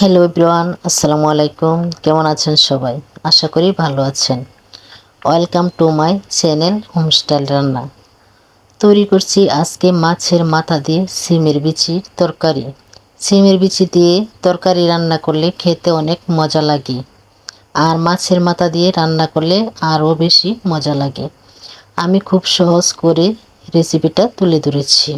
Hello everyone আসসালামু আলাইকুম। কেমন আছেন সবাই? আশা করি ভালো আছেন। Welcome to my channel home style রান্না তৈরি করছি আজকে মাছের মাথা দিয়ে সিমের বিচির তরকারি। সিমের বিচি দিয়ে তরকারি রান্না করলে খেতে অনেক মজা লাগে। আর মাছের মাথা দিয়ে রান্না করলে আরও বেশি মজা লাগে। আমি খুব সহজ করে রেসিপিটা তুলে ধরেছি।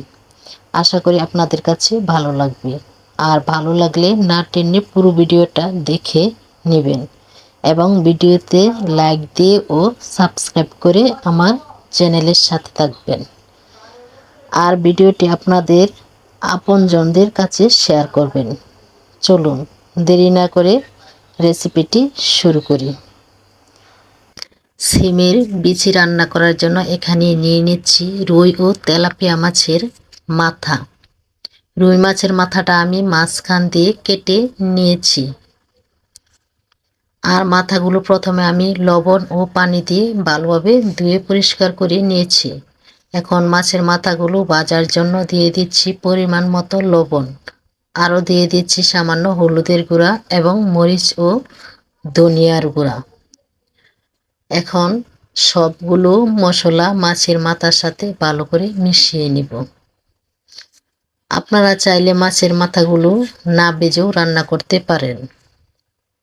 আশা করি আপনাদের কাছে ভালো লাগবে। আর ভালো লাগলে না টেনে পুরো ভিডিওটা দেখে নেবেন। এবং ভিডিওতে লাইক দিয়ে ও সাবস্ক্রাইব করে আমার চ্যানেলের সাথে থাকবেন। আর ভিডিওটি আপনাদের আপনজনদের কাছে শেয়ার করবেন। চলুন, দেরি না করে রেসিপিটি শুরু করি। সিমের বিচি রান্না করার জন্য এখানে নিয়ে নিচ্ছি রুই ও তেলাপিয়া মাছের মাথা। রুই মাছের মাথাটা আমি মাঝখান দিয়ে কেটে নিয়েছি। আর মাথাগুলো প্রথমে আমি লবণ ও পানি দিয়ে ভালোভাবে ধুয়ে পরিষ্কার করে নিয়েছি। এখন মাছের মাথাগুলো বাজার জন্য দিয়ে দিচ্ছি পরিমাণ মতো লবণ। আরও দিয়ে দিচ্ছি সামান্য হলুদের গুঁড়া এবং মরিচ ও ধনিয়ার গুঁড়া। এখন সবগুলো মশলা মাছের মাথার সাথে ভালো করে মিশিয়ে নিব। আপনারা চাইলে মাছের মাথাগুলো না বেজেও রান্না করতে পারেন।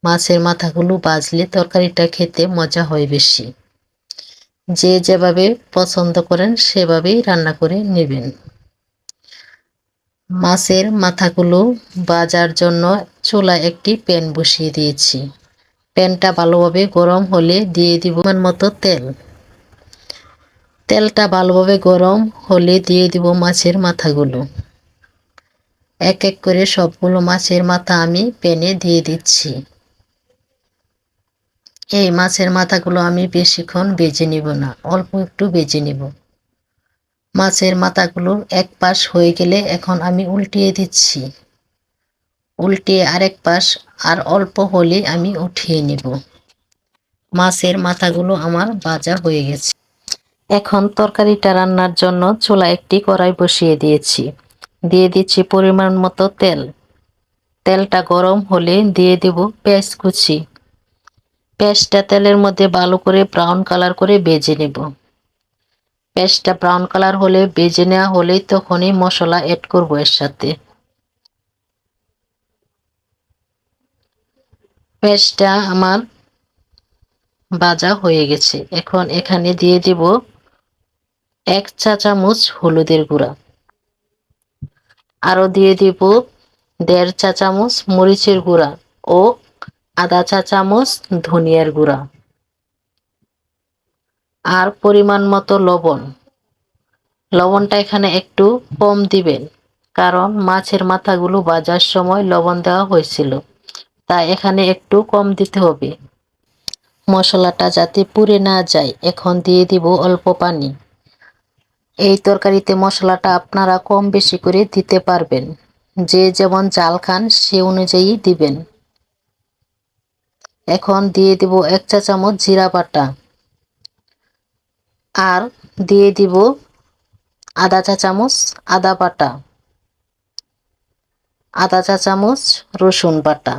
মাছের মাথাগুলো বাজলে তরকারিটা খেতে মজা হয় বেশি। যে যেভাবে পছন্দ করেন সেভাবেই রান্না করে নেবেন। মাছের মাথাগুলো বাজার জন্য চুলায় একটি প্যান বসিয়ে দিয়েছি। প্যানটা ভালোভাবে গরম হলে দিয়ে দিব মতো তেল। তেলটা ভালোভাবে গরম হলে দিয়ে দিব মাছের মাথাগুলো। এক এক করে সবগুলো মাছের মাথা আমি প্যানে দিয়ে দিচ্ছি। এই মাছের মাথাগুলো আমি বেশিক্ষণ বেজে নিব না, অল্প একটু বেজে নিব। মাছের মাথাগুলো এক পাশ হয়ে গেলে এখন আমি উল্টিয়ে দিচ্ছি। উল্টিয়ে আরেক পাশ আর অল্প হলে আমি উঠিয়ে নিব। মাছের মাথাগুলো আমার বাজা হয়ে গেছে। এখন তরকারিটা রান্নার জন্য চুলা একটি কড়াই বসিয়ে দিয়েছি। দিয়ে দিচ্ছি পরিমাণ মতো তেল। তেলটা গরম হলে দিয়ে দেব পেঁয়াজ কুচি। পেঁয়াজটা তেলের মধ্যে ভালো করে ব্রাউন কালার করে বেজে নেব। পেঁয়াজটা ব্রাউন কালার হলে বেজে নেওয়া হলেই তখনই মশলা অ্যাড করব এর সাথে। পেঁয়াজটা আমার ভাজা হয়ে গেছে। এখন এখানে দিয়ে দিব এক চা চামচ হলুদের গুঁড়া। আরও দিয়ে দিব দেড় চা চামচ মরিচের গুঁড়া ও আধা চা চামচ ধনিয়ার গুঁড়া। আর পরিমাণ মতো লবণ। লবণটা এখানে একটু কম দিবেন, কারণ মাছের মাথাগুলো বাজার সময় লবণ দেওয়া হয়েছিল, তাই এখানে একটু কম দিতে হবে। মশলাটা যাতে পুড়ে না যায়, এখন দিয়ে দিব অল্প পানি। এই তরকারিতে মশলাটা আপনারা কম বেশি করে দিতে পারবেন। যে যেমন জাল খান, সে অনুযায়ী দিবেন। এখন দিয়ে দিব এক চা চামচ জিরা বাটা। আর দিয়ে দিব আদা চা চামচ আদা বাটা। আদা চা চামচ রসুন বাটা।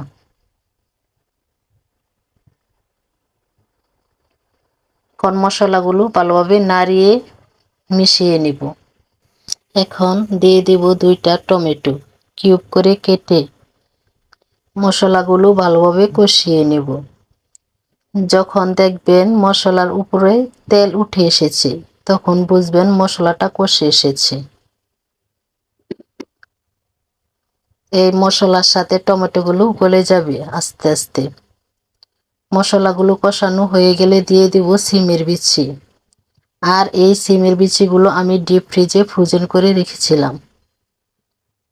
এখন মশলাগুলো ভালোভাবে নাড়িয়ে মিশিয়ে নিব। এখন দিয়ে দিব দুইটা টমেটো। কিউব করে কেটে মশলাগুলো ভালোভাবে কষিয়ে নেব। যখন দেখবেন মশলার উপরে তেল উঠে এসেছে, তখন বুঝবেন মশলাটা কষে এসেছে। এই মশলার সাথে টমেটোগুলো গলে যাবে আস্তে আস্তে। মশলাগুলো কষানো হয়ে গেলে দিয়ে দিব সিমের বিচি। আর এই সিমের বিচিগুলো আমি ডিপ ফ্রিজে ফ্রোজেন করে রেখেছিলাম।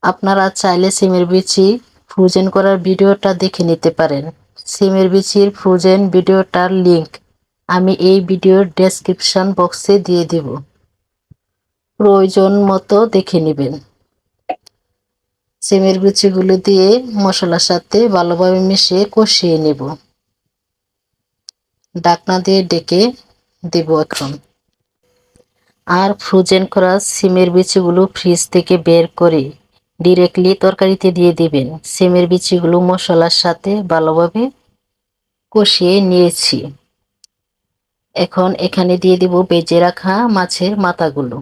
আপনারা চাইলে সিমের বিচি ফ্রোজেন করার ভিডিওটা দেখে নিতে পারেন। সিমের বিচির ফ্রোজেন ভিডিওটার লিংক আমি এই ভিডিওর ডেসক্রিপশন বক্সে দিয়ে দেব। প্রয়োজন মতো দেখে নেবেন। সিমের বিচিগুলো দিয়ে মশলার সাথে ভালোভাবে মিশিয়ে কষিয়ে নেব। ডাকনা দিয়ে ডেকে দেব এখন। আর ফ্রোজেন করা সিমের বিচিগুলো ফ্রিজ থেকে বের করে ডিরেক্টলি তরকারিতে দিয়ে দিবেন। সিমের বিচিগুলো মশলার সাথে ভালোভাবে কষিয়ে নিয়েছি। এখন এখানে দিয়ে দিব বেজে রাখা মাছের মাথাগুলো।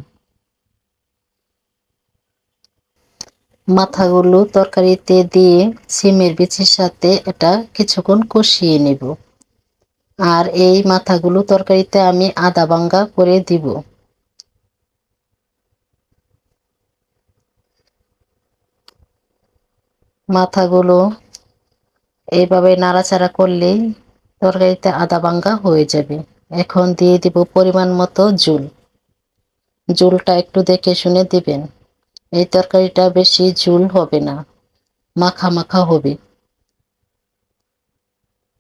মাথাগুলো তরকারিতে দিয়ে সিমের বিচির সাথে এটা কিছুক্ষণ কষিয়ে নেব। আর এই মাথাগুলো তরকারিতে আমি আদা ভাঙ্গা করে দিব। মাথাগুলো এইভাবে নাড়াচাড়া করলেই তরকারিতে আদা বাঙ্গা হয়ে যাবে। এখন দিয়ে দিব পরিমাণ মতো জুল। জুলটা একটু দেখে শুনে দিবেন। এই তরকারিটা বেশি ঝুল হবে না, মাখা মাখা হবে।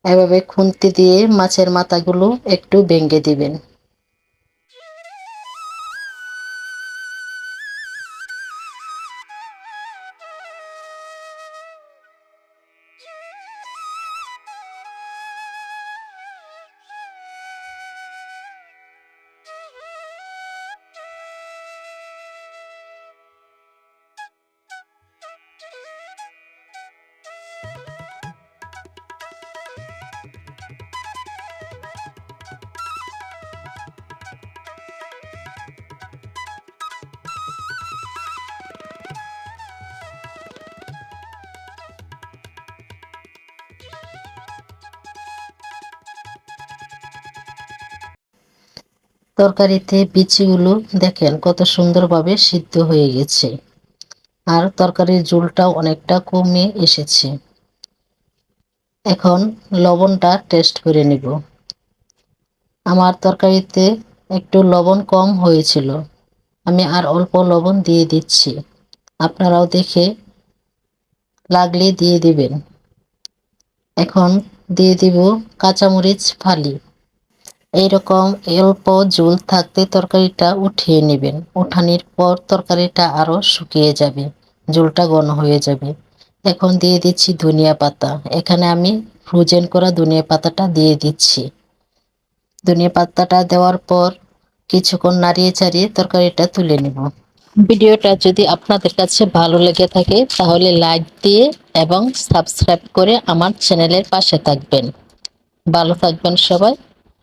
এভাবে খুন্তি দিয়ে মাছের মাথাগুলো একটু ভেঙে দিবেন। তরকারিতে বিচিগুলো দেখেন কত সুন্দরভাবে সিদ্ধ হয়ে গেছে। আর তরকারির ঝোলটাও অনেকটা কমে এসেছে। এখন লবণটা টেস্ট করে নিব। আমার তরকারিতে একটু লবণ কম হয়েছিল। আমি আর অল্প লবণ দিয়ে দিচ্ছি। আপনারাও দেখে লাগলে দিয়ে দিবেন। এখন দিয়ে দিব কাঁচামরিচ ফালি। এইরকম অল্প ঝোল থাকতে তরকারিটা উঠিয়ে নেবেন। উঠানির পর তরকারিটা আরও শুকিয়ে যাবে ঝোলটা ঘন হয়ে যাবে। এখন দিয়ে দিচ্ছি ধনিয়া পাতা। এখানে আমি ফ্রোজেন করা ধনিয়া পাতাটা দিয়ে দিচ্ছি। ধনিয়া পাতাটা দেওয়ার পর কিছুক্ষণ নাড়িয়ে চাড়িয়ে তরকারিটা তুলে নেব। ভিডিওটা যদি আপনাদের কাছে ভালো লেগে থাকে, তাহলে লাইক দিয়ে এবং সাবস্ক্রাইব করে আমার চ্যানেলের পাশে থাকবেন। ভালো থাকবেন সবাই।